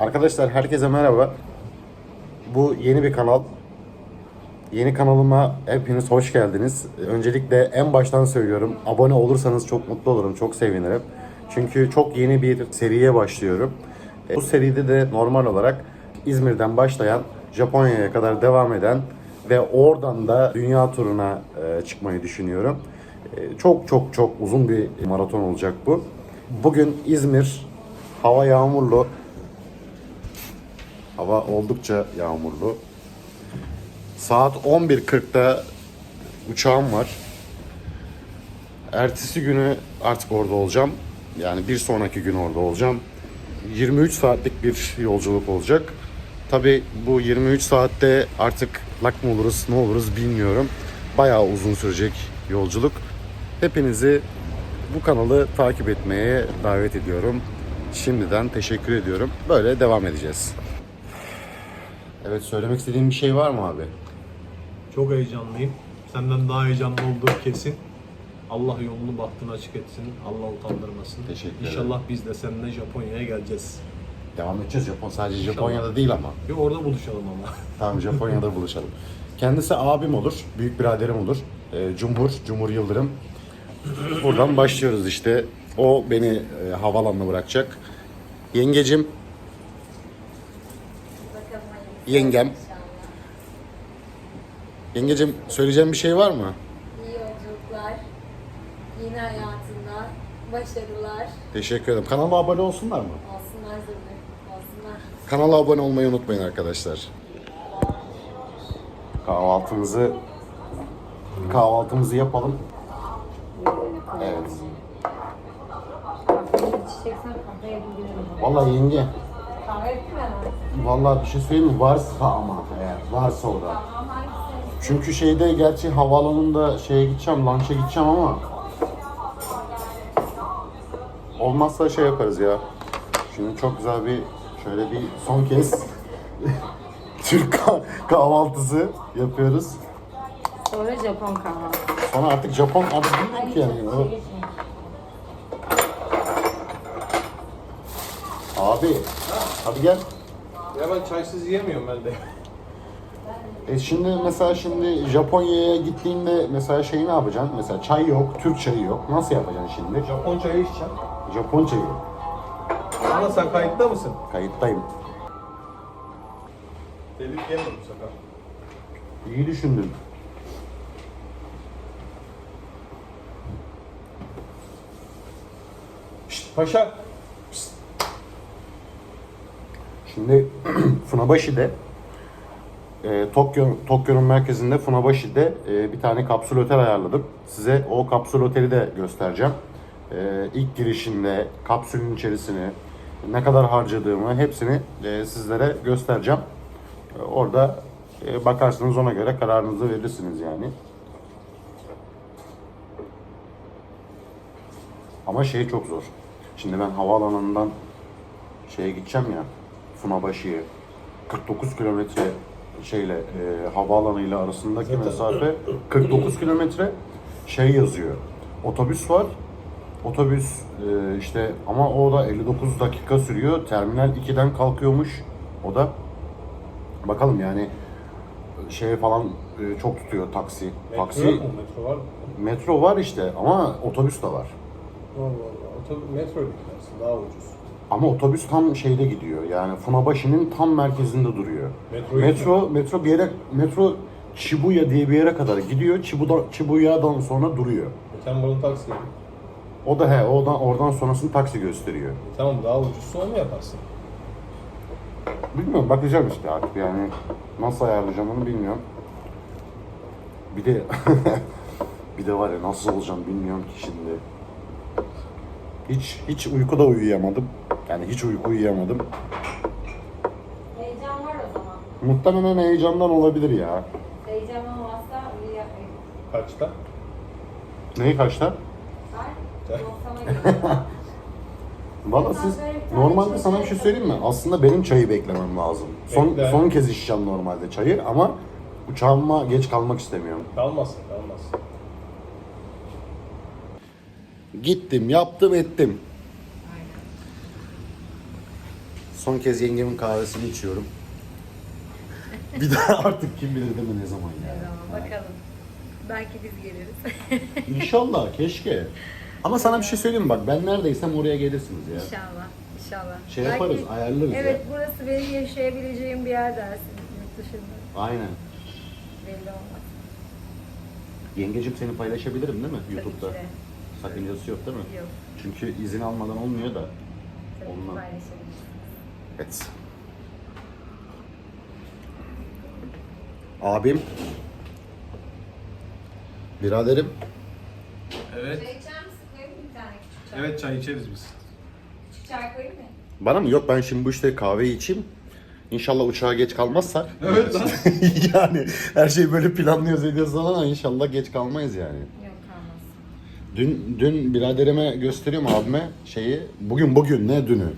Arkadaşlar herkese merhaba. Bu yeni bir kanal. Yeni kanalıma hepiniz hoş geldiniz. Öncelikle en baştan söylüyorum. Abone olursanız çok mutlu olurum, çok sevinirim. Çünkü çok yeni bir seriye başlıyorum. E, Bu seride de normal olarak İzmir'den başlayan, Japonya'ya kadar devam eden ve oradan da dünya turuna e, çıkmayı düşünüyorum. E, Çok çok çok uzun bir maraton olacak bu. Bugün İzmir, hava yağmurlu. Hava oldukça yağmurlu. Saat 11.40'da uçağım var. Ertesi günü artık orada olacağım. Yani bir sonraki gün orada olacağım. 23 saatlik bir yolculuk olacak. Tabi bu 23 saatte artık lak mı oluruz ne oluruz bilmiyorum. Bayağı uzun sürecek yolculuk. Hepinizi bu kanalı takip etmeye davet ediyorum. Şimdiden teşekkür ediyorum. Böyle devam edeceğiz. Evet söylemek istediğin bir şey var mı abi? Çok heyecanlıyım. Senden daha heyecanlı olduğu kesin. Allah yolunu bahtını açık etsin. Allah utandırmasın. Teşekkür ederim. İnşallah biz de seninle Japonya'ya geleceğiz. Devam edeceğiz Japon. Sadece Japonya'da değil ama. Bir orada buluşalım ama. Tamam Japonya'da buluşalım. Kendisi abim olur, büyük biraderim olur. Ee, Cumhur, Cumhur Yıldırım. Buradan başlıyoruz işte. O beni e, havalanına bırakacak. Yengecim, Yengem. yengecim söyleyeceğim bir şey var mı? İyi yolculuklar, yeni hayatında başarılar Teşekkür ederim. Kanalıma abone olsunlar mı? olsunlar zırhlı, olsunlar. Kanala abone olmayı unutmayın arkadaşlar. Kahvaltımızı kahvaltımızı yapalım. Evet. Vallahi yenge. Vallahi bir şey söyleyeyim mi? Varsa ama eğer varsa o da. Çünkü şeyde gerçi havaalanında şeye gideceğim, lunch'a gideceğim ama olmazsa şey yaparız ya. Şimdi çok güzel bir şöyle bir son kez Türk kah- kahvaltısı yapıyoruz. Sonra Japon kahvaltı. Sonra artık Japon artık bilmiyorum ki yani. O- Abi hadi gel. Ya ben çaysız yiyemiyorum ben de. E şimdi mesela şimdi Japonya'ya gittiğinde mesela şey ne yapacaksın? Mesela çay yok, Türk çayı yok. Nasıl yapacaksın şimdi? Japon çayı içeceğim. Japon çayı. Ama sen kayıtta mısın? Kayıttayım. Telif yeme bu sefer. İyi düşündün. Şşt paşa. Şimdi Funabashi'de e, Tokyo Tokyo'nun merkezinde Funabashi'de e, bir tane kapsül otel ayarladım. Size o kapsül oteli de göstereceğim. E, ilk girişinde kapsülün içerisini ne kadar harcadığımı hepsini e, sizlere göstereceğim. E, orada e, bakarsınız ona göre kararınızı verirsiniz yani. Ama şey çok zor. Şimdi ben havaalanından şeye gideceğim ya Funabashi'ye 49 kilometre şeyle e, havaalanıyla arasındaki Zaten- mesafe 49 kilometre şey yazıyor. Otobüs var. Otobüs e, işte ama o da 59 dakika sürüyor. Terminal 2'den kalkıyormuş. O da bakalım yani şey falan e, çok tutuyor taksi. Metro taksi yok mu? Metro var mı? metro var işte ama otobüs de var. Allah Allah. Otobüs metro gidersin daha ucuz. Ama otobüs tam şeyde gidiyor. Yani Funabashi'nin tam merkezinde duruyor. Metro metro metro bir yere metro Shibuya diye bir yere kadar gidiyor. Shibuya Shibuya'dan sonra duruyor. Sen bunu taksi yedin. O da he, oradan oradan sonrasını taksi gösteriyor. Tamam daha ucuzsa onu yaparsın. Bilmiyorum bakacağım işte artık yani nasıl ayarlayacağım onu bilmiyorum. Bir de bir de var ya nasıl olacağım bilmiyorum ki şimdi. Hiç hiç uykuda uyuyamadım. Yani hiç uyku uyuyamadım. Heyecan var o zaman. Muhtemelen heyecandan olabilir ya. Heyecan olmazsa uyuya... Kaçta? Neyi kaçta? Valla siz normalde sana bir şey söyleyeyim mi? Aslında benim çayı beklemem lazım. Son Bekle. son kez içeceğim normalde çayı ama uçağıma geç kalmak istemiyorum. Kalmazsın Gittim, yaptım, ettim. Son kez yengemin kahvesini içiyorum. Bir daha artık kim bilir değil mi ne zaman yani. Tamam, bakalım. Belki biz geliriz. İnşallah keşke. Ama sana bir şey söyleyeyim mi? Bak ben neredeysem oraya gelirsiniz ya. inşallah. İnşallah. Şey yaparız, ayarlarız ya. Evet burası benim yaşayabileceğim bir yer dersin. Yurt dışında. Aynen. Belli olmaz. Yengecim seni paylaşabilirim değil mi Tabii YouTube'da? ki. Sakıncası yok değil mi? Yok. Çünkü izin almadan olmuyor da. Tabii paylaşırım. Evet. Abim. Biraderim. Evet. Çay içer misin? Koyayım mı bir tane küçük çay? Evet çay içeriz biz. Küçük çay koyayım mı? Bana mı? Yok ben şimdi bu işte kahve içeyim. İnşallah uçağa geç kalmazsak. Evet lan. yani her şeyi böyle planlıyoruz ediyoruz ama inşallah geç kalmayız yani. Yok. Dün dün biraderime gösteriyorum abime şeyi. Bugün bugün ne dünü?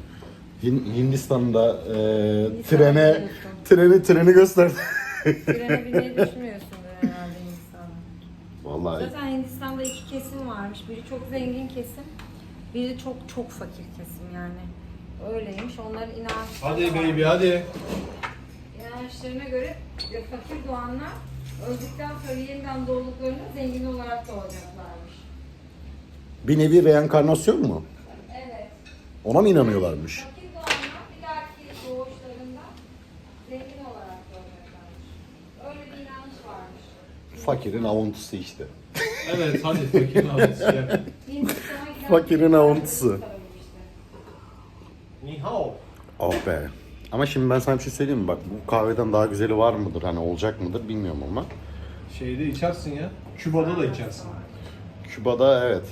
Hin- Hindistan'da e, trene treni treni gösterdi. Trene binmeyi düşünmüyorsundur herhalde Hindistan'da. Vallahi Zaten Hindistan'da iki kesim varmış. Biri çok zengin kesim, biri çok çok fakir kesim yani. Öyleymiş. Onların inançları Hadi var. baby hadi. İnançlarına göre ya fakir doğanlar öldükten sonra yeniden doğduklarında zengin olarak doğacaklarmış. Bir nevi reenkarnasyon mu? Evet. Ona mı inanıyorlarmış? Fakir doğanlar bir dahaki doğuşlarında zengin olarak doğacaklarmış. Öyle bir inanç varmış. Fakirin avuntusu işte. Evet hadi fakir. Hindistan'a giden Fakirin avuntusu. söylemişti. Ni hao. Oh be. Ama şimdi ben sana bir şey söyleyeyim mi? Bak bu kahveden daha güzeli var mıdır? Hani olacak mıdır bilmiyorum ama. Şeyde içersin ya. Küba'da da içersin. Küba'da evet.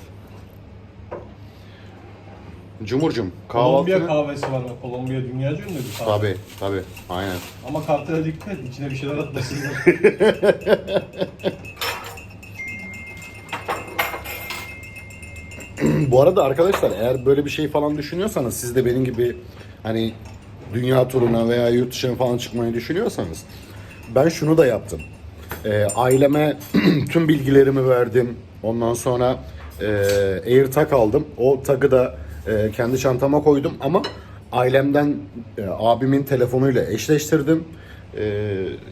Cumhurcum Kolombiya kahvaltını... kahvesi var bak. Kolombiya dünyaca ünlü bir kahve. Tabi tabi aynen. Ama kartlara dikkat et. içine bir şeyler atmasınlar. Bu arada arkadaşlar eğer böyle bir şey falan düşünüyorsanız siz de benim gibi hani dünya turuna veya yurt dışına falan çıkmayı düşünüyorsanız ben şunu da yaptım. Ee, aileme tüm bilgilerimi verdim. Ondan sonra e, AirTag aldım. O tagı da e, kendi çantama koydum ama ailemden e, abimin telefonuyla eşleştirdim. E,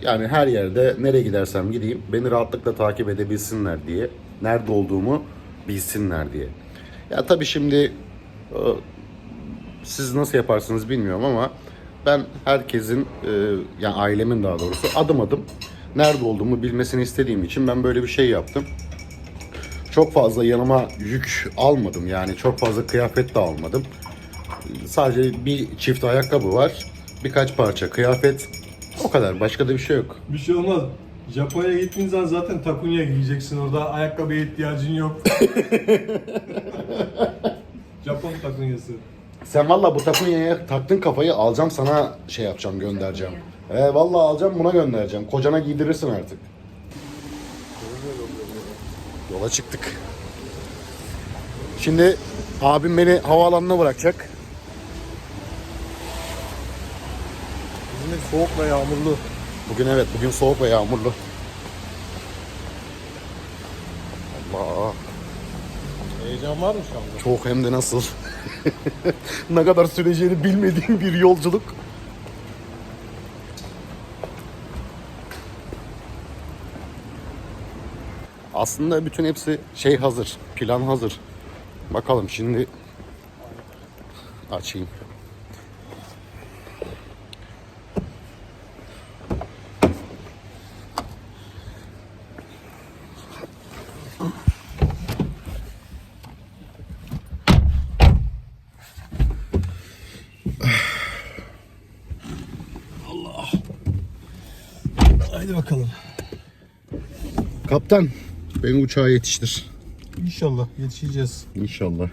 yani her yerde nereye gidersem gideyim beni rahatlıkla takip edebilsinler diye. Nerede olduğumu bilsinler diye. Ya tabii şimdi e, siz nasıl yaparsınız bilmiyorum ama ben herkesin e, yani ailemin daha doğrusu adım adım nerede olduğumu bilmesini istediğim için ben böyle bir şey yaptım. Çok fazla yanıma yük almadım yani çok fazla kıyafet de almadım. Sadece bir çift ayakkabı var, birkaç parça kıyafet. O kadar başka da bir şey yok. bir şey olmaz. Japonya'ya gittiğin zaman zaten takunya giyeceksin orada. Ayakkabıya ihtiyacın yok. Japon takunyası. Sen valla bu takunyaya taktın kafayı alacağım sana şey yapacağım göndereceğim. He valla alacağım buna göndereceğim. Kocana giydirirsin artık. Yola çıktık. Şimdi abim beni havaalanına bırakacak. İzmir soğuk ve yağmurlu. Bugün evet bugün soğuk ve yağmurlu. Allah Heyecan var mı şu anda? çok hem de nasıl. ne kadar süreceğini bilmediğim bir yolculuk. Aslında bütün hepsi şey hazır, plan hazır. Bakalım şimdi açayım. Haydi bakalım. Kaptan, beni uçağa yetiştir. İnşallah yetişeceğiz. İnşallah.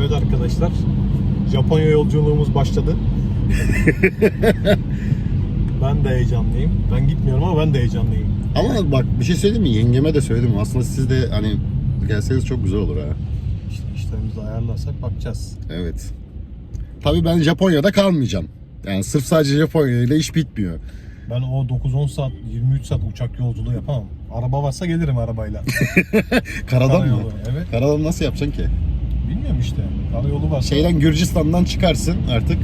Evet arkadaşlar. Japonya yolculuğumuz başladı. ben de heyecanlıyım. Ben gitmiyorum ama ben de heyecanlıyım. Ama bak bir şey söyleyeyim mi? Yengeme de söyledim. Aslında siz de hani gelseniz çok güzel olur ha. İşte işlerimizi ayarlarsak bakacağız. Evet. Tabii ben Japonya'da kalmayacağım. Yani sırf sadece Japonya ile iş bitmiyor. Ben o 9-10 saat, 23 saat uçak yolculuğu yapamam. Araba varsa gelirim arabayla. Karadan mı? Karayolu, Evet. Karadan nasıl yapacaksın ki? Bilmiyorum işte. Karayolu var. Şeyden Gürcistan'dan çıkarsın artık.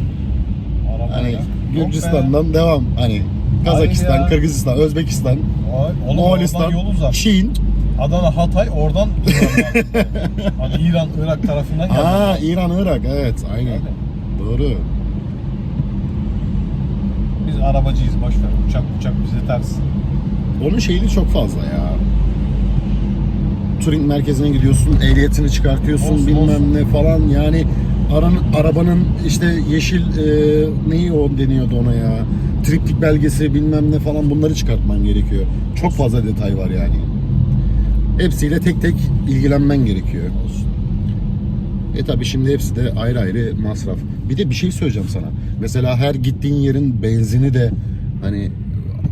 Arabayla. Hani Gürcistan'dan devam. Hani Kazakistan, ya. Kırgızistan, Özbekistan, Oğlum Moğolistan. Çin. Adana, Hatay oradan Hani İran, Irak tarafından geldi. Aa İran, Irak. Evet, aynen. Öyle. Doğru. Arabacıyız boş ver. Uçak uçak bize ters. Onun şeyi çok fazla ya. Turing merkezine gidiyorsun, ehliyetini çıkartıyorsun Olsun, bilmem olsun. ne falan. Yani aran, arabanın işte yeşil e, neyi o deniyordu ona ya. Triptik belgesi bilmem ne falan bunları çıkartman gerekiyor. Çok fazla detay var yani. Hepsiyle tek tek ilgilenmen gerekiyor. Olsun. E tabi şimdi hepsi de ayrı ayrı masraf. Bir de bir şey söyleyeceğim sana. Mesela her gittiğin yerin benzini de hani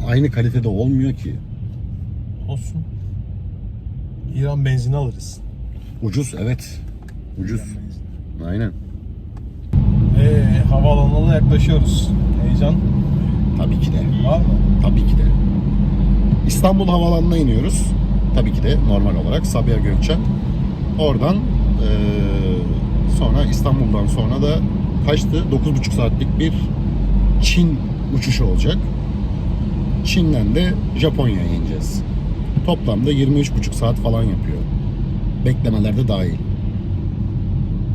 aynı kalitede olmuyor ki. Olsun. İran benzini alırız. Ucuz evet. Ucuz. Aynen. Ee, havaalanına yaklaşıyoruz. Heyecan Tabii ki de. var mı? Tabii ki de. İstanbul Havaalanı'na iniyoruz. Tabii ki de normal olarak Sabiha Gökçen. Oradan sonra İstanbul'dan sonra da kaçtı? 9,5 saatlik bir Çin uçuşu olacak. Çin'den de Japonya'ya ineceğiz. Toplamda 23,5 saat falan yapıyor. Beklemeler de dahil.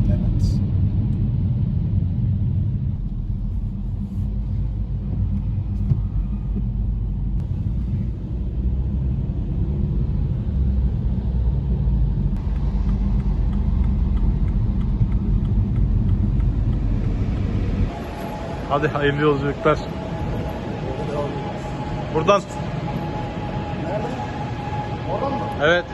Evet. Hadi hayırlı yolculuklar. Buradan. Evet.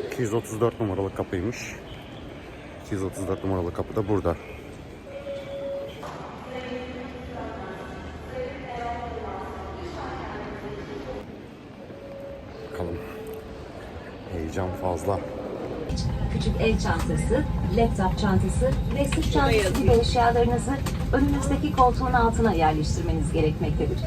Hı. 234 numaralı kapıymış. 234 numaralı kapı da burada. Bakalım. Heyecan fazla. Küçük el çantası, laptop çantası ve sırt çantası gibi eşyalarınızı önünüzdeki koltuğun altına yerleştirmeniz gerekmektedir.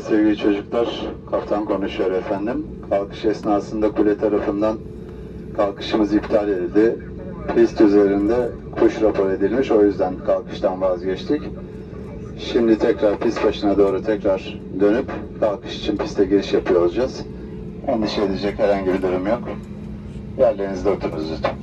Sevgili çocuklar, kaptan konuşuyor efendim. Kalkış esnasında kule tarafından kalkışımız iptal edildi. Pist üzerinde kuş rapor edilmiş, o yüzden kalkıştan vazgeçtik. Şimdi tekrar pist başına doğru tekrar dönüp kalkış için piste giriş yapıyor olacağız. Endişe edecek herhangi bir durum yok. Yerlerinizde oturunuz lütfen.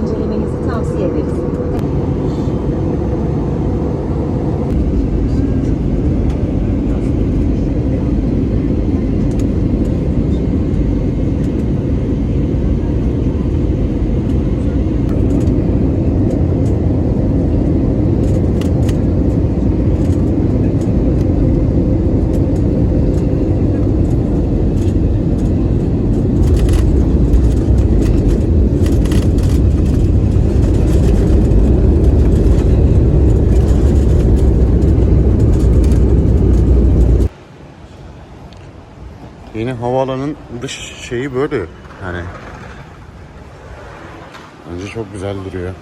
İncelemenizi tavsiye ederiz. Havaalanının dış şeyi böyle yani. Bence çok güzel duruyor.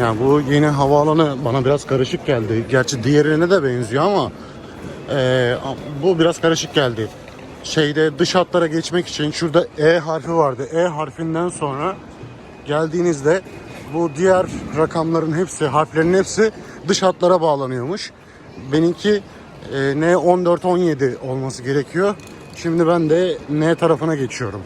Yani bu yeni havaalanı bana biraz karışık geldi. Gerçi diğerine de benziyor ama eee, bu biraz karışık geldi. Şeyde dış hatlara geçmek için şurada E harfi vardı. E harfinden sonra geldiğinizde bu diğer rakamların hepsi, harflerin hepsi dış hatlara bağlanıyormuş. Benimki e, N14 17 olması gerekiyor. Şimdi ben de N tarafına geçiyorum.